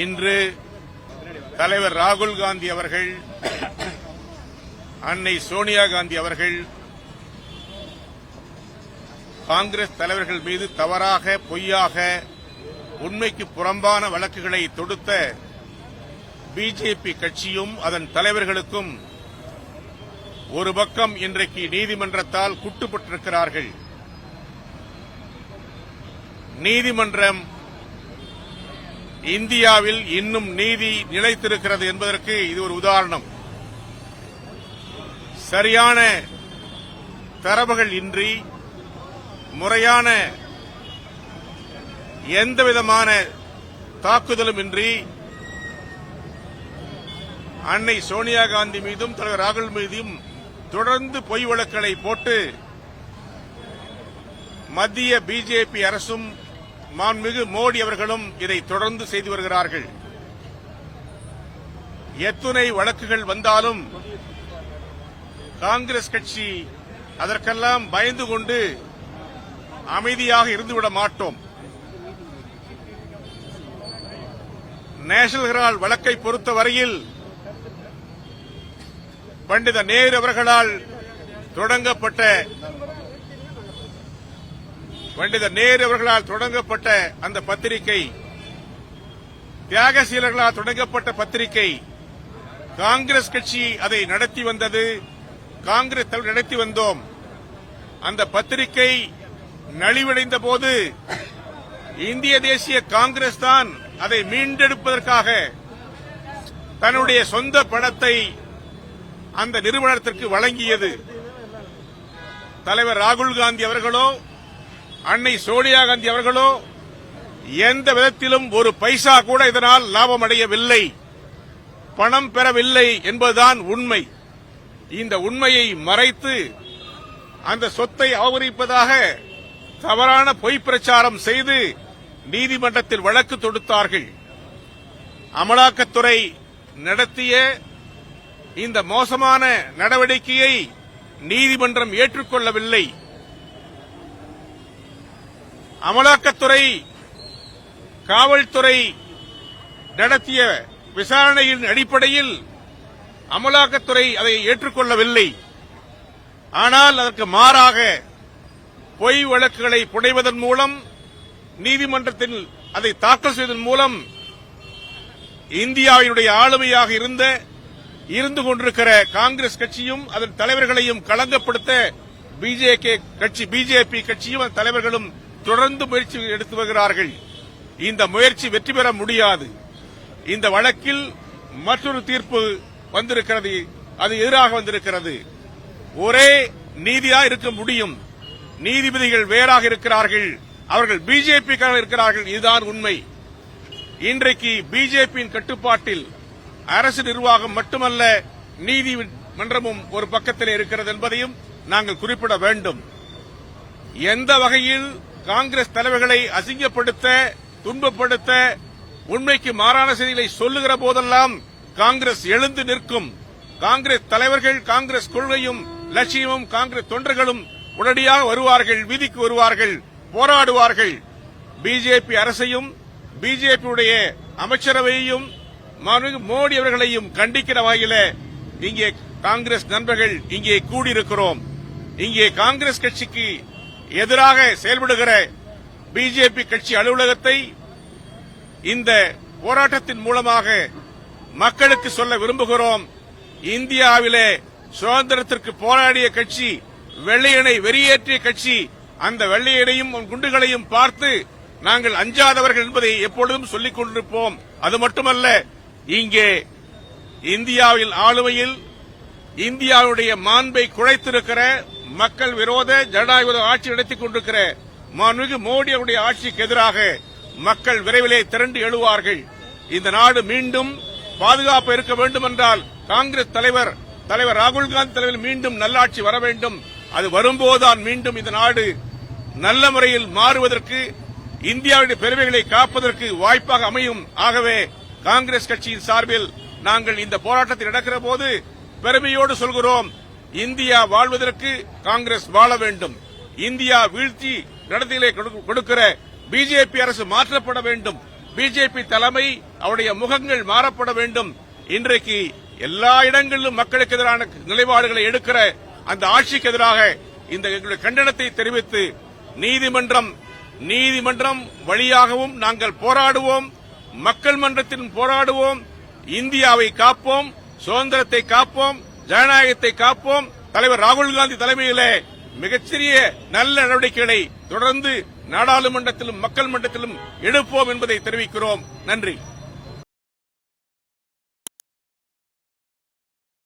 இன்று தலைவர் ராகுல் காந்தி அவர்கள் அன்னை சோனியா காந்தி அவர்கள் காங்கிரஸ் தலைவர்கள் மீது தவறாக பொய்யாக உண்மைக்கு புறம்பான வழக்குகளை தொடுத்த பிஜேபி கட்சியும் அதன் தலைவர்களுக்கும் ஒரு பக்கம் இன்றைக்கு நீதிமன்றத்தால் குட்டுப்பட்டிருக்கிறார்கள். நீதிமன்றம் இந்தியாவில் இன்னும் நீதி நிலைத்திருக்கிறது என்பதற்கு இது ஒரு உதாரணம். சரியான தரவுகள் இன்றி முறையான எந்தவிதமான தாக்குதலும் இன்றி அன்னை சோனியா காந்தி மீதும் தலைவர் ராகுல் மீதும் தொடர்ந்து பொய் வழக்குகளை போட்டு மத்திய பிஜேபி அரசும் மாண்புமிகு மோடி அவர்களும் இதை தொடர்ந்து செய்து வருகிறார்கள். எத்துணை வழக்குகள் வந்தாலும் காங்கிரஸ் கட்சி அதற்கெல்லாம் பயந்து கொண்டு அமைதியாக இருந்துவிட மாட்டோம். நேஷனல் ஹெரால் வழக்கை பொறுத்தவரையில் பண்டித நேரு அவர்களால் தொடங்கப்பட்ட பண்டித நேரு அவர்களால் தொடங்கப்பட்ட அந்த பத்திரிகை தியாகசீலர்களால் தொடங்கப்பட்ட பத்திரிகை காங்கிரஸ் கட்சி அதை நடத்தி வந்தது காங்கிரஸ் தலைவர் நடத்தி வந்தோம். அந்த பத்திரிகை நலிவடைந்த போது இந்திய தேசிய காங்கிரஸ் தான் அதை மீண்டெடுப்பதற்காக தன்னுடைய சொந்த பணத்தை அந்த நிறுவனத்திற்கு வழங்கியது. தலைவர் ராகுல் காந்தி அவர்களோ அன்னை சோனியா காந்தி அவர்களோ எந்த விதத்திலும் ஒரு பைசா கூட இதனால் லாபம் அடையவில்லை பணம் பெறவில்லை என்பதுதான் உண்மை. இந்த உண்மையை மறைத்து அந்த சொத்தை அபகரிப்பதாக தவறான பொய் பிரச்சாரம் செய்து நீதிமன்றத்தில் வழக்கு தொடுத்தார்கள். அமலாக்கத்துறை நடத்திய இந்த மோசமான நடவடிக்கையை நீதிமன்றம் ஏற்றுக்கொள்ளவில்லை. அமலாக்கத்துறை காவல்துறை நடத்திய விசாரணையின் அடிப்படையில் அமலாக்கத்துறை அதை ஏற்றுக்கொள்ளவில்லை. ஆனால் அதற்கு மாறாக பொய் வழக்குகளை புனைவதன் மூலம் நீதிமன்றத்தில் அதை தாக்கல் செய்வதன் மூலம் இந்தியாவினுடைய ஆளுமையாக இருந்த இருந்து கொண்டிருக்கிற காங்கிரஸ் கட்சியும் அதன் தலைவர்களையும் களங்கப்படுத்த பிஜேகே கட்சி பிஜேபி கட்சியும் அதன் தலைவர்களும் தொடர்ந்து முயற்சி எடுத்து வருகிறார்கள். இந்த முயற்சி வெற்றி பெற முடியாது. இந்த வழக்கில் மற்றொரு தீர்ப்பு வந்திருக்கிறது. அது எதிராக வந்திருக்கிறது. ஒரே நீதியா இருக்க முடியும். நீதிபதிகள் வேறாக இருக்கிறார்கள். அவர்கள் பிஜேபி இருக்கிறார்கள். இதுதான் உண்மை. இன்றைக்கு பிஜேபியின் கட்டுப்பாட்டில் அரசு நிர்வாகம் மட்டுமல்ல நீதிமன்றமும் ஒரு பக்கத்தில் இருக்கிறது என்பதையும் நாங்கள் குறிப்பிட வேண்டும். எந்த வகையில் காங்கிரஸ் தலைவர்களை அசிங்கப்படுத்த துன்பப்படுத்த உண்மைக்கு மாறான செய்திகளை சொல்லுகிற போதெல்லாம் காங்கிரஸ் எழுந்து நிற்கும். காங்கிரஸ் தலைவர்கள் காங்கிரஸ் கொள்கையும் லட்சியமும் காங்கிரஸ் தொண்டர்களும் உடனடியாக வருவார்கள் வீதிக்கு வருவார்கள் போராடுவார்கள். பிஜேபி அரசையும் பிஜேபியுடைய அமைச்சரவையையும் மோடி அவர்களையும் கண்டிக்கிற வகையில இங்கே காங்கிரஸ் நண்பர்கள் இங்கே கூடியிருக்கிறோம். இங்கே காங்கிரஸ் கட்சிக்கு எதிராக செயல்படுகிற பிஜேபி கட்சி அலுவலகத்தை இந்த போராட்டத்தின் மூலமாக மக்களுக்கு சொல்ல விரும்புகிறோம். இந்தியாவிலே சுதந்திரத்திற்கு போராடிய கட்சி வெள்ளையனை வெறியேற்றிய கட்சி அந்த வெள்ளையனையும் குண்டுகளையும் பார்த்து நாங்கள் அஞ்சாதவர்கள் என்பதை எப்பொழுதும் சொல்லிக் கொண்டிருப்போம். அது மட்டுமல்ல இங்கே இந்தியாவில் ஆளுமையில் இந்தியாவுடைய மாண்பை குறைத்திருக்கிற மக்கள் விரோத ஜனநாயக ஆட்சி நடத்திக் கொண்டிருக்கிற மாண்புமிகு மோடி அவருடைய ஆட்சிக்கு எதிராக மக்கள் விரைவிலே திரண்டு எழுவார்கள். இந்த நாடு மீண்டும் பாதுகாப்பு இருக்க வேண்டும் என்றால் காங்கிரஸ் தலைவர் தலைவர் ராகுல் காந்தி தலைவர் மீண்டும் நல்லாட்சி வர வேண்டும். அது வரும்போதுதான் மீண்டும் இந்த நாடு நல்ல முறையில் மாறுவதற்கு இந்தியாவுடைய பெருமைகளை காப்பதற்கு வாய்ப்பாக அமையும். ஆகவே காங்கிரஸ் கட்சியின் சார்பில் நாங்கள் இந்த போராட்டத்தில் நடக்கிற போது பெருமையோடு சொல்கிறோம். இந்தியா வாழ்வதற்கு காங்கிரஸ் வாழ வேண்டும். இந்தியா வீழ்ச்சி நடத்திலே கொடுக்கிற பிஜேபி அரசு மாற்றப்பட வேண்டும். பிஜேபி தலைமை அவருடைய முகங்கள் மாறப்பட வேண்டும். இன்றைக்கு எல்லா இடங்களிலும் மக்களுக்கு எதிரான நிலைப்பாடுகளை எடுக்கிற அந்த ஆட்சிக்கு எதிராக இந்த எங்களுடைய கண்டனத்தை தெரிவித்து நீதிமன்றம் நீதிமன்றம் வழியாகவும் நாங்கள் போராடுவோம். மக்கள் மன்றத்திலும் போராடுவோம். இந்தியாவை காப்போம். சுதந்திரத்தை காப்போம். ஜனநாயகத்தை காப்போம். தலைவர் ராகுல் காந்தி தலைமையிலே மிகச்சிறிய நல்ல நடவடிக்கைகளை தொடர்ந்து நாடாளுமன்றத்திலும் மக்கள் மன்றத்திலும் எடுப்போம் என்பதை தெரிவிக்கிறோம். நன்றி.